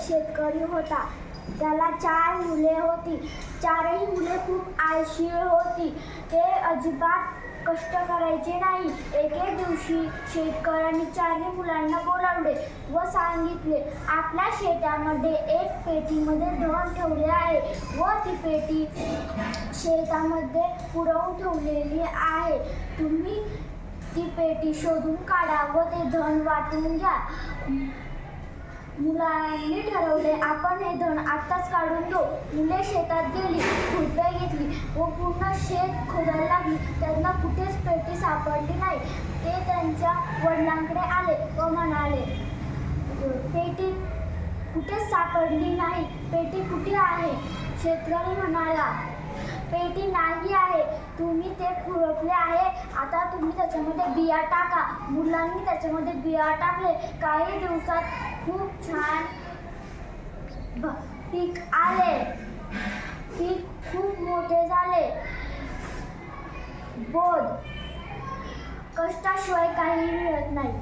शेतकरी होता. त्याला चार मुले होती. चारही मुले खूप आळशी होती. ते अजिबात कष्ट करायचे नाही. एके दिवशी शेतकऱ्यांनी चारही मुलांना बोलावले व सांगितले आपल्या शेतामध्ये एक पेटीमध्ये धन ठेवले आहे व ती पेटी शेतामध्ये पुरवून ठेवलेली आहे. तुम्ही ती पेटी शोधून काढा व ते धन वाटून घ्या. मुलांनी ठरवले. आपण हे धन आत्ताच काढून घेऊ. मुले शेतात गेली खुरपे घेतली व पूर्ण शेत खोदायला लागली. त्यांना कुठेच पेटी सापडली नाही. ते त्यांच्या वडिलांकडे आले व म्हणाले पेटी कुठेच सापडली नाही. पेटी कुठे आहे? शेतकरी म्हणाला पेटी नाही आहे तुम्ही ते खुरपले आहे आता तुम्ही त्याच्यामध्ये बिया टाका. मुलांनी त्याच्यामध्ये बिया टाकले. काही दिवसात खूप छान पीक आले. पीक खूप मोठे झाले. बोध. कष्टाशिवाय काही मिळत नाही.